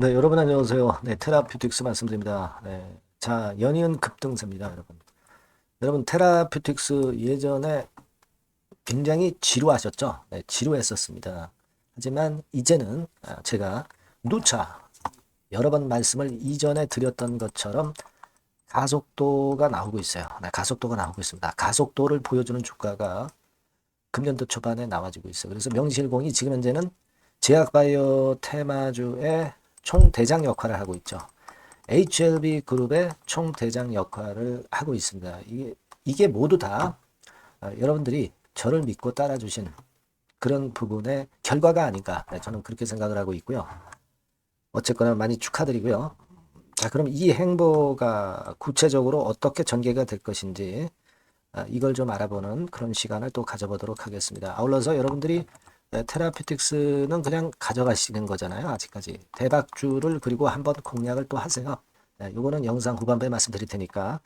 네, 여러분 안녕하세요. 네, 테라퓨틱스 말씀드립니다. 네, 자, 연이은 급등세입니다, 여러분. 여러분, 테라퓨틱스 예전에 굉장히 지루하셨죠? 네, 지루했었습니다. 하지만 이제는 아, 제가 누차 여러 번 말씀을 이전에 드렸던 것처럼 가속도가 나오고 있어요. 네, 가속도가 나오고 있습니다. 가속도를 보여주는 주가가 금년도 초반에 나와지고 있어요. 그래서 명실공히 지금 현재는 제약바이오 테마주의 총대장 역할을 하고 있죠. HLB 그룹의 총대장 역할을 하고 있습니다. 이게, 이게 모두 다 어, 여러분들이 저를 믿고 따라주신 그런 부분의 결과가 아닌가 네, 저는 그렇게 생각을 하고 있고요. 어쨌거나 많이 축하드리고요. 자, 그럼 이 행보가 구체적으로 어떻게 전개가 될 것인지 아, 이걸 좀 알아보는 그런 시간을 또 가져보도록 하겠습니다. 아울러서 여러분들이 네, 테라피틱스는 그냥 가져가시는 거잖아요. 아직까지. 대박주를 그리고 한번 공략을 또 하세요. 네, 요거는 영상 후반부에 말씀드릴 테니까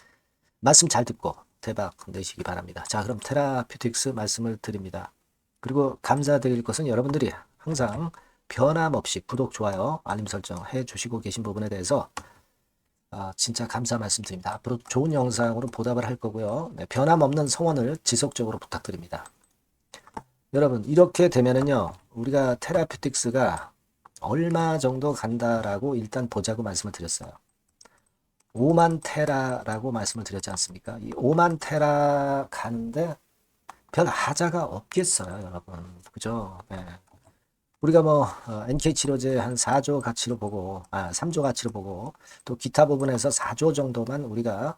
말씀 잘 듣고 대박 내시기 바랍니다. 자, 그럼 테라피틱스 말씀을 드립니다. 그리고 감사드릴 것은 여러분들이 항상 변함없이 구독, 좋아요, 알림 설정 해 주시고 계신 부분에 대해서 아, 진짜 감사 말씀드립니다. 앞으로 좋은 영상으로 보답을 할 거고요. 네, 변함없는 성원을 지속적으로 부탁드립니다. 여러분 이렇게 되면은요 우리가 테라피틱스가 얼마 정도 간다라고 일단 보자고 말씀을 드렸어요. 5만 테라라고 말씀을 드렸지 않습니까? 이 5만 테라 가는데 별 하자가 없겠어요 여러분. 그죠? 네. 우리가 뭐 어, NK 치료제 한 4조 가치로 보고 아 3조 가치로 보고 또 기타 부분에서 4조 정도만 우리가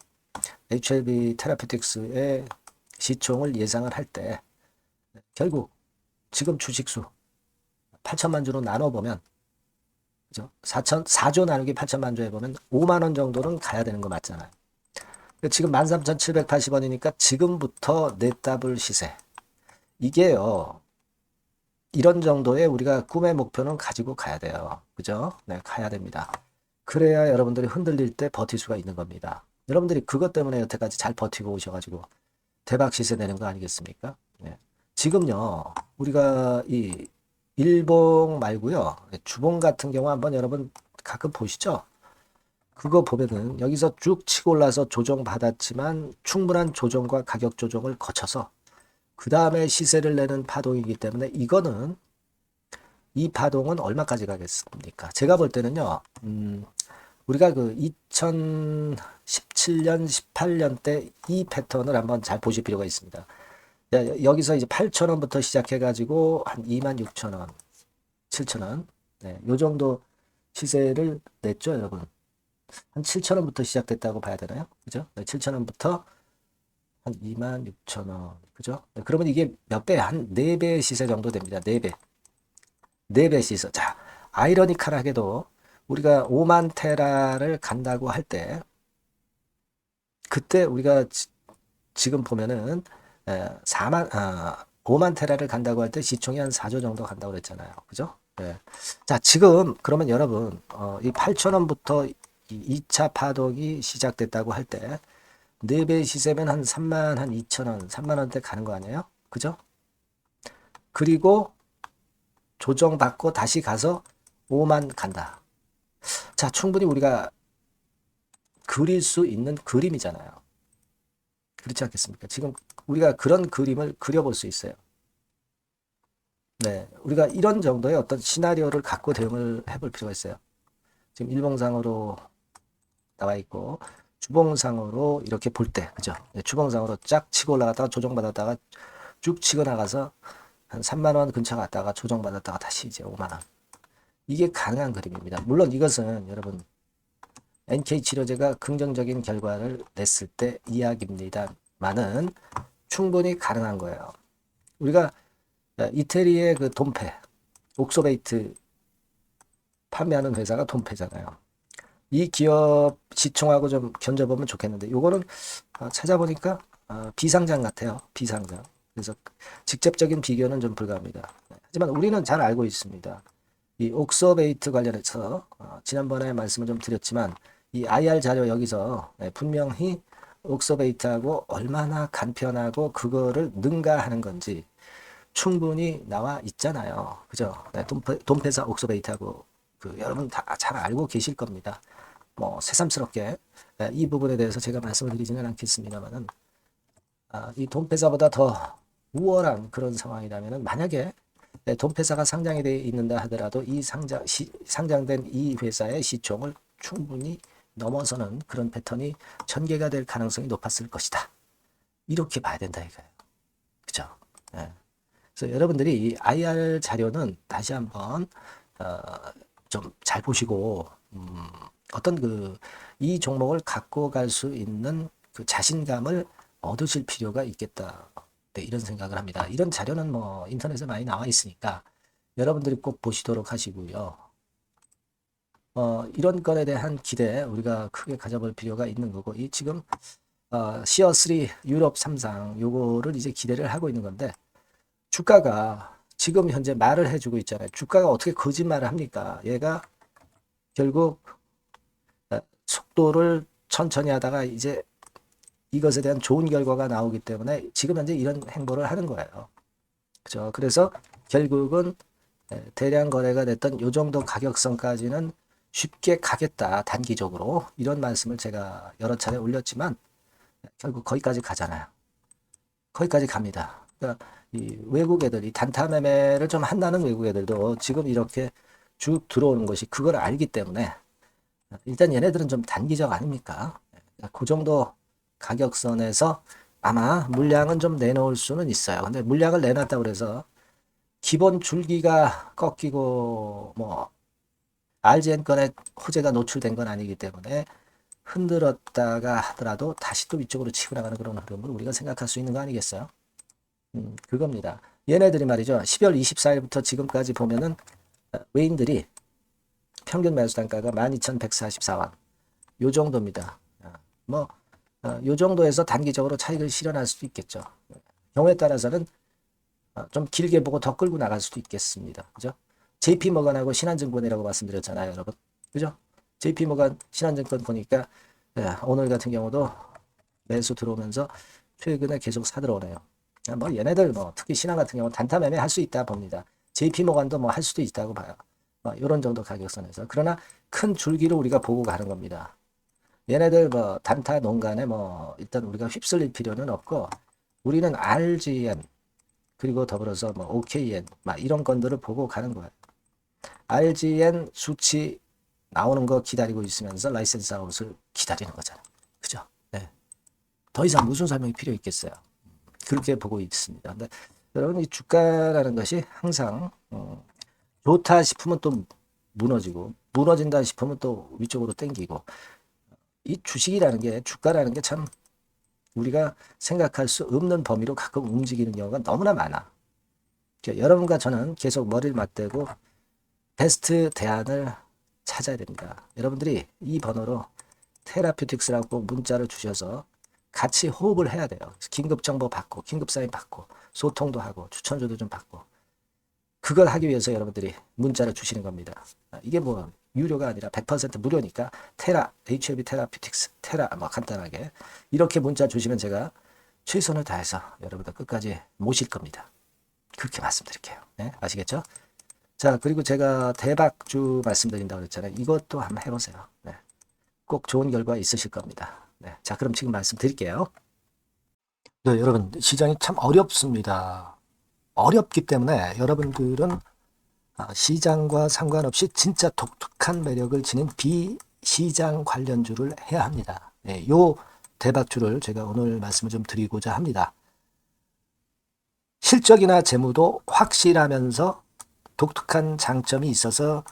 HLB 테라피틱스의 시총을 예상을 할때 결국 지금 주식수 8천만 주로 나눠보면 그죠? 4천 4조 나누기 8천만 주에 보면 5만 원 정도는 가야 되는 거 맞잖아요. 지금 13,780원이니까 지금부터 넷더블 시세. 이게요. 이런 정도의 우리가 꿈의 목표는 가지고 가야 돼요. 그죠? 네, 가야 됩니다. 그래야 여러분들이 흔들릴 때 버틸 수가 있는 겁니다. 여러분들이 그것 때문에 여태까지 잘 버티고 오셔가지고 대박 시세 내는 거 아니겠습니까? 네. 지금요, 우리가 이 일봉 말고요, 주봉 같은 경우 한번 여러분 가끔 보시죠? 그거 보면은 여기서 쭉 치고 올라서 조정 받았지만 충분한 조정과 가격 조정을 거쳐서 그 다음에 시세를 내는 파동이기 때문에 이거는 이 파동은 얼마까지 가겠습니까? 제가 볼 때는요, 음, 우리가 그 2017년, 18년 때 이 패턴을 한번 잘 보실 필요가 있습니다. 여기서 이제 8,000원부터 시작해가지고 한 26,000원, 7,000원, 네, 요 정도 시세를 냈죠, 여러분. 한 7,000원부터 시작됐다고 봐야 되나요? 그죠? 네, 7,000원부터 한 26,000원, 그죠? 네, 그러면 이게 몇 배? 한 4배 시세 정도 됩니다. 4배. 4배 시세. 자, 아이러니컬하게도 우리가 5만 테라를 간다고 할 때, 그때 우리가 지, 지금 보면은 4만, 아, 5만 테라를 간다고 할 때 시총이 한 4조 정도 간다고 그랬잖아요. 그죠? 네. 자, 지금 그러면 여러분, 어, 이 8천원부터 이 2차 파동이 시작됐다고 할 때, 4배 시세면 한 3만, 한 2천원, 3만원대 가는 거 아니에요? 그죠? 그리고 조정받고 다시 가서 5만 간다. 자, 충분히 우리가 그릴 수 있는 그림이잖아요. 그렇지 않겠습니까? 지금 우리가 그런 그림을 그려볼 수 있어요. 네, 우리가 이런 정도의 어떤 시나리오를 갖고 대응을 해볼 필요가 있어요. 지금 일봉상으로 나와 있고 주봉상으로 이렇게 볼 때, 그죠? 네, 주봉상으로 쫙 치고 올라갔다가 조정받았다가 쭉 치고 나가서 한 3만 원 근처 갔다가 조정받았다가 다시 이제 5만 원. 이게 가능한 그림입니다. 물론 이것은 여러분 NK 치료제가 긍정적인 결과를 냈을 때 이야기입니다만은 충분히 가능한 거예요. 우리가 이태리의 그 돈페, 옥소베이트 판매하는 회사가 돈페잖아요. 이 기업 시총하고 좀 견져보면 좋겠는데, 요거는 어, 찾아보니까 어, 비상장 같아요. 비상장. 그래서 직접적인 비교는 좀 불가합니다. 하지만 우리는 잘 알고 있습니다. 이 옥소베이트 관련해서 어, 지난번에 말씀을 좀 드렸지만 이 IR 자료 여기서 네, 분명히 옥서베이트하고 얼마나 간편하고 그거를 능가하는 건지 충분히 나와 있잖아요. 그죠? 네, 돈페, 돈페 사 옥서베이트하고 그 여러분 다 잘 알고 계실 겁니다. 뭐 새삼스럽게 예, 이 부분에 대해서 제가 말씀을 드리지는 않겠습니다만은 아, 이 돈페사보다 더 우월한 그런 상황이라면은 만약에 네, 돈페사가 상장이 되어 있는다 하더라도 이 상장 시, 상장된 이 회사의 시총을 충분히 넘어서는 그런 패턴이 전개가 될 가능성이 높았을 것이다. 이렇게 봐야 된다 이거예요. 그죠? 예. 그래서 여러분들이 이 IR 자료는 다시 한번 어, 좀 잘 보시고 음, 어떤 그 이 종목을 갖고 갈 수 있는 그 자신감을 얻으실 필요가 있겠다. 네, 이런 생각을 합니다. 이런 자료는 뭐 인터넷에 많이 나와 있으니까 여러분들이 꼭 보시도록 하시고요. 어, 이런 건에 대한 기대 우리가 크게 가져볼 필요가 있는 거고 이 지금 어, 시어3 유럽 3상 요거를 이제 기대를 하고 있는 건데 주가가 지금 현재 말을 해주고 있잖아요. 주가가 어떻게 거짓말을 합니까? 얘가 결국 어, 속도를 천천히 하다가 이제 이것에 대한 좋은 결과가 나오기 때문에 지금 현재 이런 행보를 하는 거예요. 그죠? 그래서 결국은 예, 대량 거래가 됐던 요 정도 가격선까지는 쉽게 가겠다 단기적으로 이런 말씀을 제가 여러 차례 올렸지만 결국 거기까지 가잖아요. 거기까지 갑니다. 그러니까 이 외국 애들이 단타 매매를 좀 한다는 외국 애들도 지금 이렇게 쭉 들어오는 것이 그걸 알기 때문에 일단 얘네들은 좀 단기적 아닙니까? 그 정도 가격선에서 아마 물량은 좀 내놓을 수는 있어요. 근데 물량을 내놨다고 그래서 기본 줄기가 꺾이고 뭐 RGN 건에 호재가 노출된 건 아니기 때문에 흔들었다가 하더라도 다시 또 위쪽으로 치고 나가는 그런 흐름을 우리가 생각할 수 있는 거 아니겠어요? 음, 그겁니다. 얘네들이 말이죠. 12월 24일부터 지금까지 보면은 어, 외인들이 평균 매수 단가가 12,144원. 요 정도입니다. 어, 뭐, 어, 요 정도에서 단기적으로 차익을 실현할 수도 있겠죠. 경우에 따라서는 어, 좀 길게 보고 더 끌고 나갈 수도 있겠습니다. 그죠? JP 모건하고 신한증권이라고 말씀드렸잖아요, 여러분. 그죠? JP 모건 신한증권 보니까 예, 오늘 같은 경우도 매수 들어오면서 최근에 계속 사들어오네요. 뭐 얘네들 뭐 특히 신한 같은 경우 단타 매매 할 수 있다 봅니다. JP 모건도 뭐 할 수도 있다고 봐요. 뭐 이런 정도 가격선에서 그러나 큰 줄기를 우리가 보고 가는 겁니다. 얘네들 뭐 단타 농간에 뭐 일단 우리가 휩쓸릴 필요는 없고 우리는 RGN 그리고 더불어서 뭐 OKN 막 이런 건들을 보고 가는 거예요. RGN 수치 나오는 거 기다리고 있으면서 라이센스 아웃을 기다리는 거잖아요. 그죠? 네. 더 이상 무슨 설명이 필요 있겠어요. 그렇게 보고 있습니다. 근데 여러분 이 주가라는 것이 항상 어, 좋다 싶으면 또 무너지고 무너진다 싶으면 또 위쪽으로 땡기고 이 주식이라는 게 주가라는 게 참 우리가 생각할 수 없는 범위로 가끔 움직이는 경우가 너무나 많아. 그러니까 여러분과 저는 계속 머리를 맞대고 베스트 대안을 찾아야 됩니다. 여러분들이 이 번호로 테라퓨틱스라고 문자를 주셔서 같이 호흡을 해야 돼요. 긴급 정보 받고, 긴급 사인 받고, 소통도 하고, 추천조도 좀 받고. 그걸 하기 위해서 여러분들이 문자를 주시는 겁니다. 이게 뭐 유료가 아니라 100% 무료니까 테라, HLB 테라퓨틱스, 테라 뭐 간단하게 이렇게 문자 주시면 제가 최선을 다해서 여러분들 끝까지 모실 겁니다. 그렇게 말씀드릴게요. 네, 아시겠죠? 자, 그리고 제가 대박주 말씀드린다고 그랬잖아요. 이것도 한번 해보세요. 네. 꼭 좋은 결과 있으실 겁니다. 네. 자, 그럼 지금 말씀드릴게요. 네, 여러분, 시장이 참 어렵습니다. 어렵기 때문에 여러분들은 아, 시장과 상관없이 진짜 독특한 매력을 지닌 비시장 관련주를 해야 합니다. 네, 요 대박주를 제가 오늘 말씀을 좀 드리고자 합니다. 실적이나 재무도 확실하면서 독특한 장점이 있어서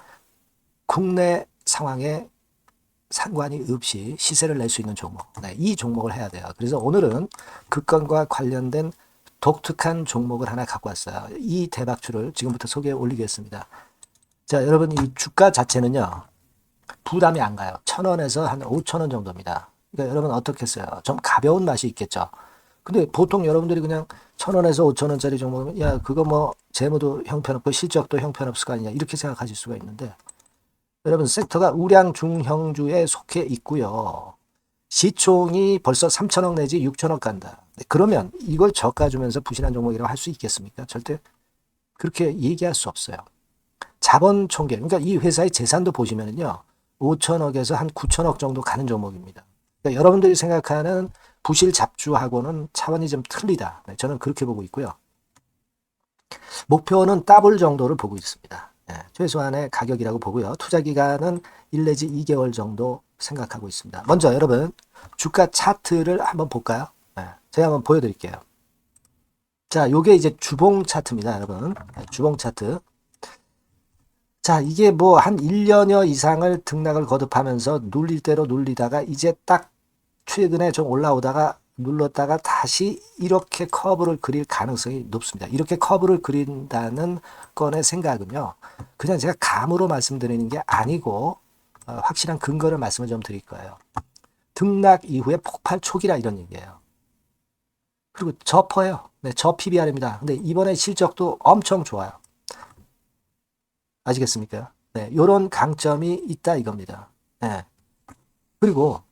국내 상황에 상관이 없이 시세를 낼 수 있는 종목. 네, 이 종목을 해야 돼요. 그래서 오늘은 그 건과 관련된 독특한 종목을 하나 갖고 왔어요. 이 대박주를 지금부터 소개해 올리겠습니다. 자, 여러분 이 주가 자체는요. 부담이 안 가요. 천 원에서 한 오천 원 정도입니다. 그러니까 여러분 어떻겠어요? 좀 가벼운 맛이 있겠죠. 근데 보통 여러분들이 그냥 천 원에서 오천 원짜리 종목이면 야 그거 뭐 재무도 형편없고 실적도 형편없을 거 아니냐 이렇게 생각하실 수가 있는데 여러분 섹터가 우량 중형주에 속해 있고요. 시총이 벌써 3천억 내지 6천억 간다. 네, 그러면 이걸 저가 주면서 부실한 종목이라고 할 수 있겠습니까? 절대 그렇게 얘기할 수 없어요. 자본 총계, 그러니까 이 회사의 재산도 보시면은요, 5천억에서 한 9천억 정도 가는 종목입니다. 그러니까 여러분들이 생각하는 부실 잡주하고는 차원이 좀 틀리다. 네, 저는 그렇게 보고 있고요. 목표는 더블 정도를 보고 있습니다. 예, 최소한의 가격이라고 보고요. 투자 기간은 1 내지 2개월 정도 생각하고 있습니다. 먼저 여러분 주가 차트를 한번 볼까요? 예, 제가 한번 보여드릴게요. 자, 요게 이제 주봉 차트입니다, 여러분. 예, 주봉 차트. 자, 이게 뭐 한 1년여 이상을 등락을 거듭하면서 눌릴 대로 눌리다가 이제 딱 최근에 좀 올라오다가 눌렀다가 다시 이렇게 커브를 그릴 가능성이 높습니다. 이렇게 커브를 그린다는 건의 생각은요. 그냥 제가 감으로 말씀드리는 게 아니고 어, 확실한 근거를 말씀을 좀 드릴 거예요. 등락 이후에 폭발 초기라 이런 얘기예요. 그리고 저퍼예요. 네, 저 PBR입니다. 근데 이번에 실적도 엄청 좋아요. 아시겠습니까? 네, 요런 강점이 있다 이겁니다. 네. 그리고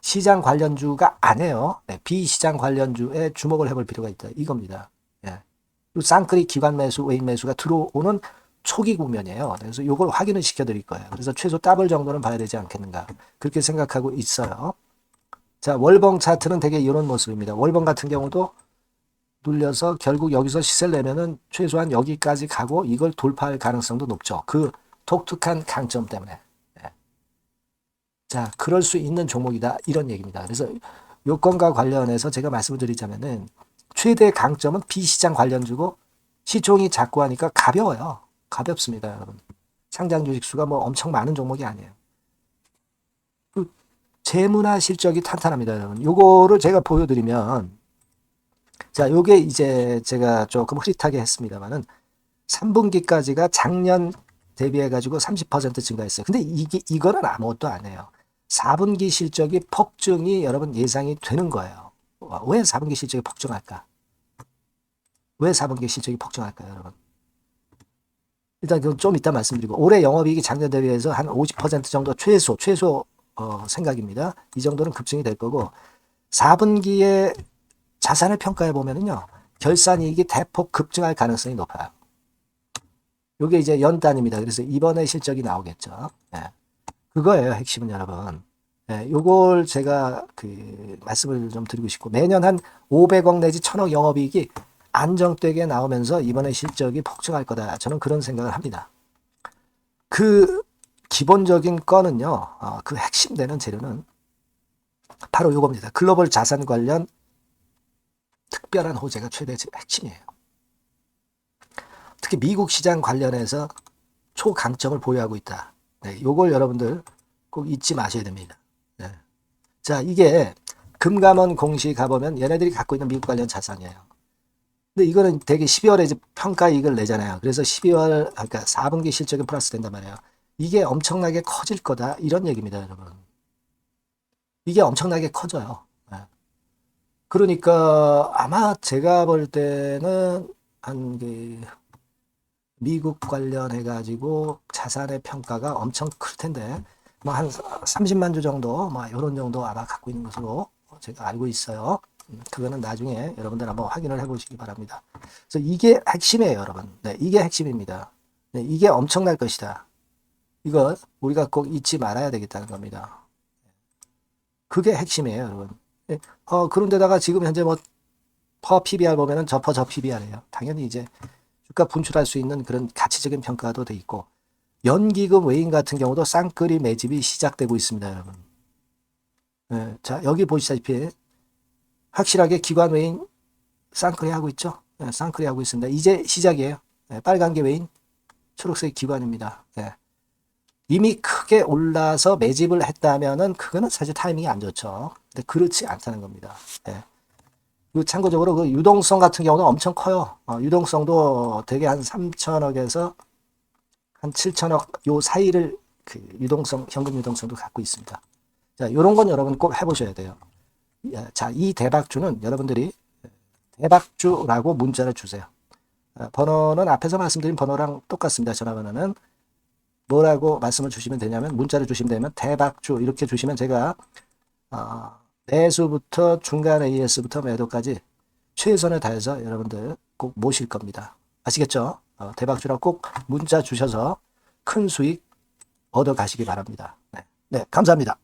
시장 관련주가 아니에요. 네, 비시장 관련주에 주목을 해볼 필요가 있다. 이겁니다. 예. 쌍끌이 기관 매수, 외인 매수가 들어오는 초기 국면이에요. 그래서 이걸 확인을 시켜드릴 거예요. 그래서 최소 더블 정도는 봐야 되지 않겠는가. 그렇게 생각하고 있어요. 자, 월봉 차트는 되게 이런 모습입니다. 월봉 같은 경우도 눌려서 결국 여기서 시세를 내면은 최소한 여기까지 가고 이걸 돌파할 가능성도 높죠. 그 독특한 강점 때문에. 자, 그럴 수 있는 종목이다. 이런 얘기입니다. 그래서 요건과 관련해서 제가 말씀을 드리자면은 최대 강점은 비시장 관련주고 시총이 작고 하니까 가벼워요. 가볍습니다, 여러분. 상장 주식 수가 뭐 엄청 많은 종목이 아니에요. 그 재무나 실적이 탄탄합니다, 여러분. 요거를 제가 보여드리면 자, 요게 이제 제가 조금 흐릿하게 했습니다만은 3분기까지가 작년 대비해 가지고 30% 증가했어요. 근데 이게 이거는 아무것도 아니에요. 4분기 실적이 폭증이 여러분 예상이 되는 거예요. 왜 4분기 실적이 폭증할까? 왜 4분기 실적이 폭증할까요, 여러분? 일단 그건 좀 이따 말씀드리고 올해 영업이익이 작년 대비해서 한 50% 정도 최소 최소 어, 생각입니다. 이 정도는 급증이 될 거고 4분기에 자산을 평가해 보면은요 결산이익이 대폭 급증할 가능성이 높아요. 이게 이제 연 단입니다. 그래서 이번에 실적이 나오겠죠. 네. 그거예요, 핵심은 여러분. 예, 요걸 제가 그 말씀을 좀 드리고 싶고 매년 한 500억 내지 1000억 영업이익이 안정되게 나오면서 이번에 실적이 폭증할 거다. 저는 그런 생각을 합니다. 그 기본적인 건은요. 어, 그 핵심 되는 재료는 바로 요겁니다. 글로벌 자산 관련 특별한 호재가 최대 핵심이에요. 특히 미국 시장 관련해서 초강점을 보유하고 있다. 네, 요걸 여러분들 꼭 잊지 마셔야 됩니다. 네. 자, 이게 금감원 공시 가보면 얘네들이 갖고 있는 미국 관련 자산이에요. 근데 이거는 되게 12월에 이제 평가 이익을 내잖아요. 그래서 12월, 그러니까 4분기 실적이 플러스 된단 말이에요. 이게 엄청나게 커질 거다. 이런 얘기입니다, 여러분. 이게 엄청나게 커져요. 네. 그러니까 아마 제가 볼 때는 한 그 미국 관련해 가지고 자산의 평가가 엄청 클 텐데 뭐 한 30만 주 정도 뭐 이런 정도 아마 갖고 있는 것으로 제가 알고 있어요. 음, 그거는 나중에 여러분들 한번 확인을 해보시기 바랍니다. 그래서 이게 핵심이에요, 여러분. 네, 이게 핵심입니다. 네, 이게 엄청날 것이다. 이거 우리가 꼭 잊지 말아야 되겠다는 겁니다. 그게 핵심이에요, 여러분. 네, 어, 그런데다가 지금 현재 뭐, 퍼 PBR 보면은 저퍼 저 PBR이에요. 당연히 이제 주가 분출할 수 있는 그런 가치적인 평가도 돼 있고 연기금 외인 같은 경우도 쌍끌이 매집이 시작되고 있습니다, 여러분. 네, 자 여기 보시다시피 확실하게 기관 외인 쌍끌이 하고 있죠. 네, 쌍끌이 하고 있습니다. 이제 시작이에요. 네, 빨간 게 외인, 초록색 기관입니다. 네. 이미 크게 올라서 매집을 했다면은 그거는 사실 타이밍이 안 좋죠. 근데 그렇지 않다는 겁니다. 네. 그 참고적으로 그 유동성 같은 경우는 엄청 커요. 어, 유동성도 되게 한 3천억에서 한 7천억 요 사이를 그 유동성 현금 유동성도 갖고 있습니다. 자, 요런 건 여러분 꼭 해보셔야 돼요. 자, 이 대박주는 여러분들이 대박주라고 문자를 주세요. 어, 번호는 앞에서 말씀드린 번호랑 똑같습니다. 전화번호는 뭐라고 말씀을 주시면 되냐면 문자를 주시면 되면 대박주 이렇게 주시면 제가 어, 매수부터 중간 AS부터 매도까지 최선을 다해서 여러분들 꼭 모실 겁니다. 아시겠죠? 어, 대박주라 꼭 문자 주셔서 큰 수익 얻어 가시기 바랍니다. 네, 네 감사합니다.